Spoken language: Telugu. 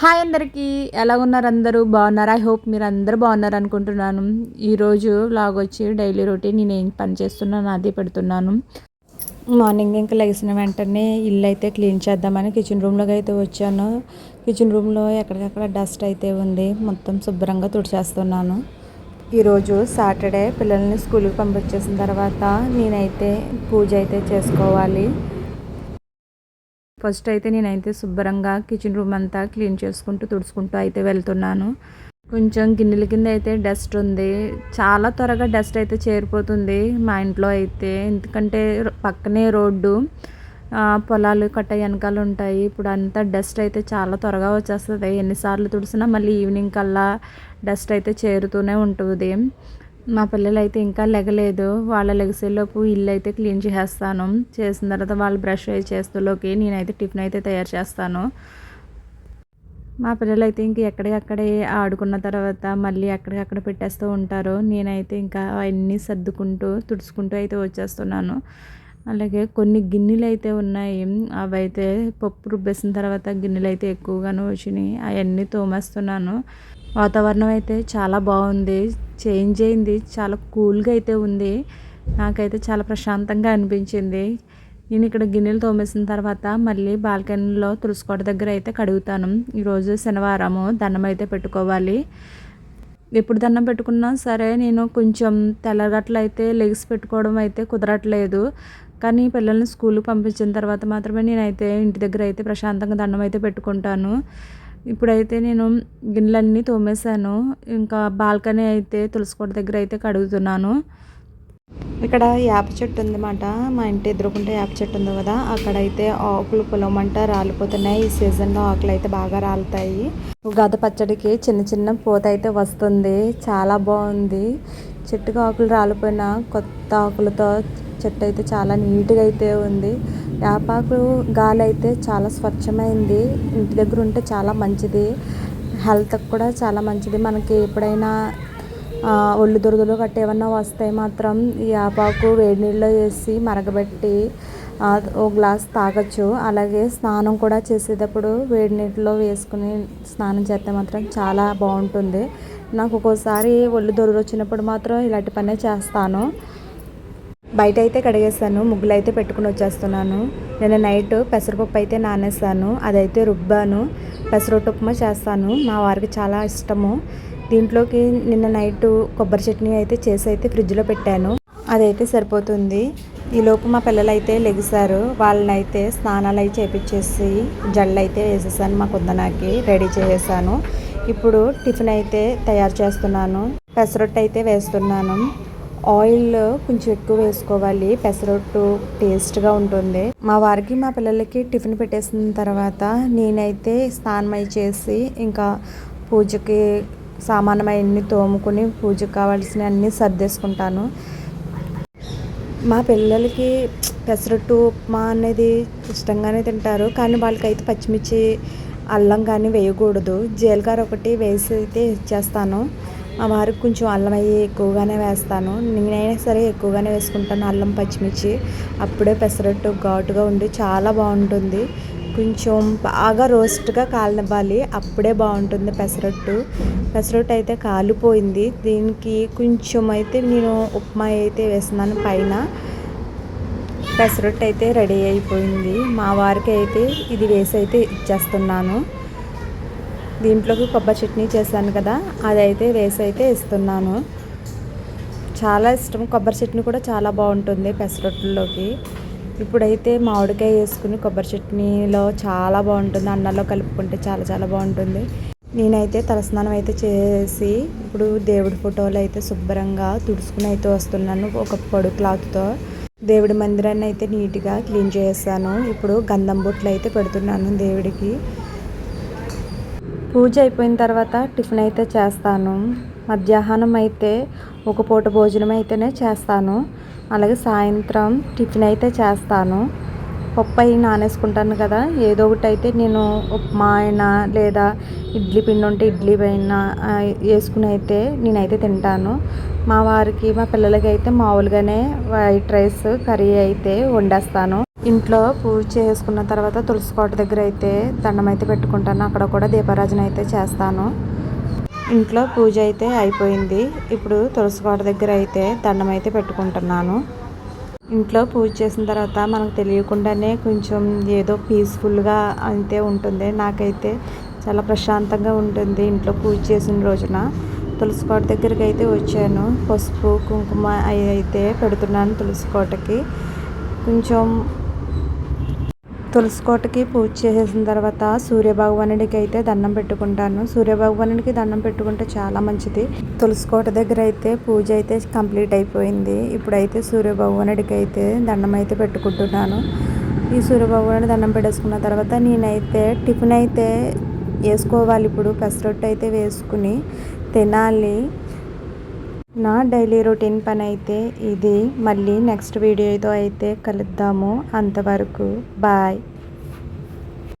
హాయ్ అందరికీ. ఎలా ఉన్నారు అందరూ? బాగున్నారు? ఐ హోప్ మీరు అందరూ బాగున్నారు అనుకుంటున్నాను ఈరోజు లాగ్ వచ్చి డైలీ రొటీన్ నేను ఏం పని చేస్తున్నాను అది పెడుతున్నాను. మార్నింగ్ ఇంకా లెగిసిన వెంటనే ఇల్లు అయితే క్లీన్ చేద్దామని కిచెన్ రూమ్లోకి అయితే వచ్చాను. కిచెన్ రూమ్లో ఎక్కడికక్కడ డస్ట్ అయితే ఉంది. మొత్తం శుభ్రంగా తుడిచేస్తున్నాను. ఈరోజు సాటర్డే పిల్లల్ని స్కూల్కి పంపించేసిన తర్వాత నేనైతే పూజ అయితే చేసుకోవాలి. ఫస్ట్ అయితే నేనైతే శుభ్రంగా కిచెన్ రూమ్ అంతా క్లీన్ చేసుకుంటూ తుడుచుకుంటూ అయితే వెళ్తున్నాను. కొంచెం గిన్నెల కింద అయితే డస్ట్ ఉంది. చాలా త్వరగా డస్ట్ అయితే చేరిపోతుంది మా ఇంట్లో అయితే. ఎందుకంటే పక్కనే రోడ్డు పొలాలు కట్ట వెనకాల ఉంటాయి. ఇప్పుడు అంతా డస్ట్ అయితే చాలా త్వరగా వచ్చేస్తుంది. ఎన్నిసార్లు తుడిసినా మళ్ళీ ఈవినింగ్ కల్లా డస్ట్ అయితే చేరుతూనే ఉంటుంది. మా పిల్లలు అయితే ఇంకా లెగలేదు. వాళ్ళ లెగసేలోపు ఇల్లు అయితే క్లీన్ చేసేస్తాను. చేసిన తర్వాత వాళ్ళు బ్రష్ చేస్తూలోకి నేనైతే టిఫిన్ అయితే తయారు చేస్తాను. మా పిల్లలు అయితే ఇంక ఎక్కడికక్కడే ఆడుకున్న తర్వాత మళ్ళీ ఎక్కడికక్కడ పెట్టేస్తూ ఉంటారు. నేనైతే ఇంకా అవన్నీ సర్దుకుంటూ తుడుచుకుంటూ అయితే వచ్చేస్తున్నాను. అలాగే కొన్ని గిన్నెలు అయితే ఉన్నాయి. అవైతే పప్పు రుబ్బేసిన తర్వాత గిన్నెలు అయితే ఎక్కువగాను వచ్చినాయి. అవన్నీ తోమేస్తున్నాను. వాతావరణం అయితే చాలా బాగుంది. చేంజ్ అయింది. చాలా కూల్గా అయితే ఉంది. నాకైతే చాలా ప్రశాంతంగా అనిపించింది. నేను ఇక్కడ గిన్నెలు తోమేసిన తర్వాత మళ్ళీ బాల్కనీలో తులసికోట దగ్గర అయితే కడుగుతాను. ఈరోజు శనివారము దండం అయితే పెట్టుకోవాలి. ఎప్పుడు దండం పెట్టుకున్నా సరే నేను కొంచెం తెల్లగట్లు అయితే లెగ్స్ పెట్టుకోవడం అయితే కుదరట్లేదు. కానీ పిల్లల్ని స్కూల్కి పంపించిన తర్వాత మాత్రమే నేనైతే ఇంటి దగ్గర అయితే ప్రశాంతంగా దండం అయితే పెట్టుకుంటాను. ఇప్పుడైతే నేను గిన్నెలన్నీ తోమేశాను. ఇంకా బాల్కనీ అయితే తులసికోట దగ్గర అయితే కడుగుతున్నాను. ఇక్కడ యాప చెట్టు ఉందన్నమాట. మా ఇంటి ఎదురుకుంటే యాప చెట్టు ఉంది కదా. అక్కడైతే ఆకులు పొలమంట రాలిపోతున్నాయి. ఈ సీజన్లో ఆకులు అయితే బాగా రాలుతాయి. గద పచ్చడికి చిన్న చిన్న పూత అయితే వస్తుంది. చాలా బాగుంది. చెట్టుకు ఆకులు రాలిపోయిన కొత్త ఆకులతో చెట్టు అయితే చాలా నీట్గా అయితే ఉంది. వేపాకు గాలి అయితే చాలా స్వచ్ఛమైంది. ఇంటి దగ్గర ఉంటే చాలా మంచిది. హెల్త్కి కూడా చాలా మంచిది. మనకి ఎప్పుడైనా ఒళ్ళు దురదలు గట్ట ఏమన్నా వస్తే మాత్రం ఈ ఆపాకు వేడి నీళ్ళలో వేసి మరగబెట్టి ఓ గ్లాస్ తాగొచ్చు. అలాగే స్నానం కూడా చేసేటప్పుడు వేడి నీటిలో వేసుకుని స్నానం చేస్తే మాత్రం చాలా బాగుంటుంది. నాకు ఒక్కోసారి ఒళ్ళు దొరద వచ్చినప్పుడు మాత్రం ఇలాంటి పనే చేస్తాను. బయట అయితే కడిగేస్తాను ముగ్గులు అయితే పెట్టుకుని వచ్చేస్తున్నాను. నేను నైట్ పెసరపప్పు అయితే నానేస్తాను అదైతే రుబ్బాను పెసరొట్టు ఉప్మా చేస్తాను. మా వారికి చాలా ఇష్టము. దీంట్లోకి నిన్న నైట్ కొబ్బరి చట్నీ అయితే చేసి అయితే ఫ్రిడ్జ్లో పెట్టాను. అదైతే సరిపోతుంది. ఈలోపు మా పిల్లలు అయితే లెగిసారు. వాళ్ళని అయితే స్నానాలు అయితే చేపించేసి జళ్ళు అయితే వేసేసాను మా కుందనాకి రెడీ చేసేసాను. ఇప్పుడు టిఫిన్ అయితే తయారు చేస్తున్నాను. పెసరొట్టు అయితే వేస్తున్నాను. ఆయిల్ కొంచెం ఎక్కువ వేసుకోవాలి. పెసరట్టు టేస్ట్గా ఉంటుంది. మా వారికి మా పిల్లలకి టిఫిన్ పెట్టేసిన తర్వాత నేనైతే స్నానం అయి చేసి ఇంకా పూజకి సామానమన్నీ తోముకుని పూజకు కావాల్సిన అన్నీ సర్దేసుకుంటాను. మా పిల్లలకి పెసరట్టు ఉప్మా అనేది ఇష్టంగానే తింటారు. కానీ వాళ్ళకైతే పచ్చిమిర్చి అల్లం కానీ వేయకూడదు. జీలకర్ర ఒకటి వేసి అయితే ఇచ్చేస్తాను మా వారికి కొంచెం అల్లం అయ్యి ఎక్కువగానే వేస్తాను. నేనైనా సరే ఎక్కువగానే వేసుకుంటాను అల్లం పచ్చిమిర్చి. అప్పుడే పెసరట్టు ఘాటుగా ఉండి చాలా బాగుంటుంది. కొంచెం బాగా రోస్ట్గా కాలనివ్వాలి. అప్పుడే బాగుంటుంది పెసరట్టు. పెసరట్టు అయితే కాలిపోయింది. దీనికి కొంచెం అయితే నేను ఉప్మా అయితే వేస్తున్నాను పైన. పెసరట్టు అయితే రెడీ అయిపోయింది. మా వారికి అయితే ఇది వేసి అయితే ఇచ్చేస్తున్నాను. దీంట్లోకి కొబ్బరి చట్నీ చేశాను కదా అదైతే వేసి అయితే ఇస్తున్నాను చాలా ఇష్టం కొబ్బరి చట్నీ కూడా చాలా బాగుంటుంది పెసరొట్టుల్లోకి. ఇప్పుడైతే మామిడికాయ వేసుకుని కొబ్బరి చట్నీలో చాలా బాగుంటుంది అన్నంలో కలుపుకుంటే చాలా చాలా బాగుంటుంది. నేనైతే తలస్నానం అయితే చేసి ఇప్పుడు దేవుడి ఫోటోలు అయితే శుభ్రంగా తుడుచుకుని అయితే వస్తున్నాను ఒక పొడు క్లాత్తో. దేవుడి మందిరాన్ని అయితే నీట్గా క్లీన్ చేస్తాను ఇప్పుడు గంధం బొట్లు అయితే పెడుతున్నాను దేవుడికి. పూజ అయిపోయిన తర్వాత టిఫిన్ అయితే చేస్తాను. మధ్యాహ్నం అయితే ఒక పూట భోజనం అయితేనే చేస్తాను. అలాగే సాయంత్రం టిఫిన్ అయితే చేస్తాను. పప్పు అయి నానేసుకుంటాను కదా ఏదో ఒకటి అయితే నేను ఉప్మా అయినా లేదా ఇడ్లీ పిండి ఉంటే ఇడ్లీ అయినా వేసుకుని అయితే నేనైతే తింటాను. మా వారికి మా పిల్లలకి అయితే మామూలుగానే వైట్ రైస్ కర్రీ అయితే వండేస్తాను. ఇంట్లో పూజ చేసుకున్న తర్వాత తులసి కోట దగ్గర అయితే దండం అయితే పెట్టుకుంటాను. అక్కడ కూడా దీపారాజన అయితే చేస్తాను. ఇంట్లో పూజ అయితే అయిపోయింది. ఇప్పుడు తులసి కోట దగ్గర అయితే దండం అయితే పెట్టుకుంటున్నాను. ఇంట్లో పూజ చేసిన తర్వాత మనకు తెలియకుండానే కొంచెం ఏదో పీస్ఫుల్గా అయితే ఉంటుంది. నాకైతే చాలా ప్రశాంతంగా ఉంటుంది ఇంట్లో పూజ చేసిన రోజున. తులసి కోట దగ్గరికి అయితే వచ్చాను. పసుపు కుంకుమ అవి అయితే పెడుతున్నాను తులసి కోటకి. కొంచెం తులసి కోటకి పూజ చేసేసిన తర్వాత సూర్యభగవానుడికి అయితే దండం పెట్టుకుంటాను. సూర్యభగవానుడికి దండం పెట్టుకుంటే చాలా మంచిది. తులసి కోట దగ్గర అయితే పూజ అయితే కంప్లీట్ అయిపోయింది. ఇప్పుడైతే సూర్యభగవానుడికి అయితే దండం అయితే పెట్టుకుంటున్నాను. ఈ సూర్యభగవానుడి దండం పెట్టేసుకున్న తర్వాత నేనైతే టిఫిన్ అయితే వేసుకోవాలి ఇప్పుడు. పెసరొట్టు అయితే వేసుకుని తినాలి. నా డైలీ రొటీన్ పని అయితే ఇది. మళ్ళీ నెక్స్ట్ వీడియోతో అయితే కలుద్దాము. అంతవరకు బాయ్.